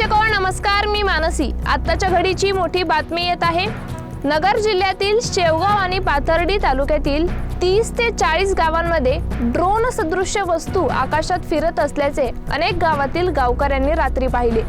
प्रेक्षक नमस्कार मी मानसी. आत्ताच्या घडीची मोठी बातमी येत आहे. नगर जिल्ह्यातील शेवगाव आणि पाथर्डी तालुक्यातील तीस ते चाळीस गावांमध्ये ड्रोन सदृश्य वस्तू आकाशात फिरत असल्याचे अनेक गावातील गावकऱ्यांनी रात्री पाहिले.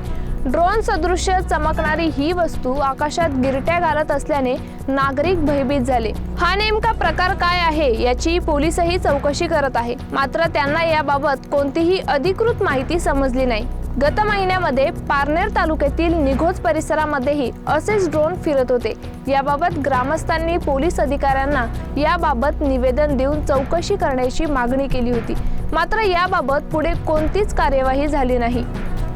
ड्रोन सदृश्य चमकणारी ही वस्तू आकाशात गिरट्या घालत असल्याने नागरिक भयभीत झाले. हा नेमका प्रकार काय आहे याची पोलीसही चौकशी करत आहे. मात्र त्यांना याबाबत कोणतीही अधिकृत माहिती समजली नाही. गत महिन्यामध्ये पारनेर तालुक्यातील निघोज परिसरामध्येही असेच ड्रोन फिरत होते. याबाबत ग्रामस्थांनी पोलीस अधिकाऱ्यांना याबाबत निवेदन देऊन चौकशी करण्याची मागणी केली होती. मात्र याबाबत पुढे कोणतीच कार्यवाही झाली नाही.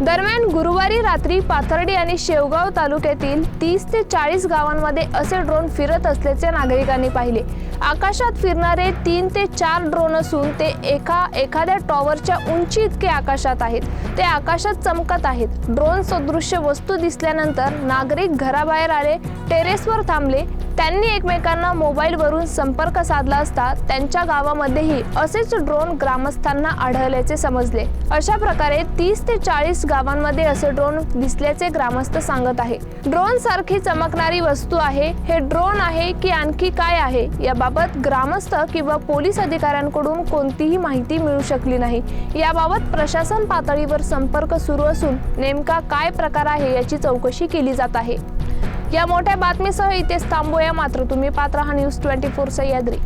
दरम्यान गुरुवारी रात्री पाथर्डी आणि शेवगाव तालुक्यातील तीस ते चाळीस गावांमध्ये असे ड्रोन फिरत असल्याचे नागरिकांनी पाहिले. आकाशात फिरणारे तीन ते चार ड्रोन असून ते एका एखाद्या टॉवरच्या उंची इतके आकाशात आहेत. ते आकाशात चमकत आहेत. ड्रोन सदृश्य वस्तू दिसल्यानंतर नागरिक घराबाहेर आले टेरेसवर थांबले त्यांनी एकमेकांना मोबाईलवरून संपर्क साधला असता त्यांच्या गावामध्येही असेच ड्रोन ग्रामस्थांना आढळल्याचे समजले. अशा प्रकारे तीस ते चाळीस गावांमध्ये असे ड्रोन दिसल्याचे ग्रामस्थ सांगत आहे. ड्रोन सारखी चमकणारी वस्तू आहे हे ड्रोन आहे की आणखी काय आहे याबाबत ग्रामस्थ किंवा पोलीस अधिकाऱ्यांकडून कोणतीही माहिती मिळू शकली नाही. याबाबत प्रशासन पातळीवर संपर्क सुरू असून नेमका काय प्रकार आहे याची चौकशी केली जात आहे. या मोठ्या बातमीसह इथेच थांबूया. मात्र तुम्ही पात्र हा न्यूज ट्वेंटी फोर सह्याद्री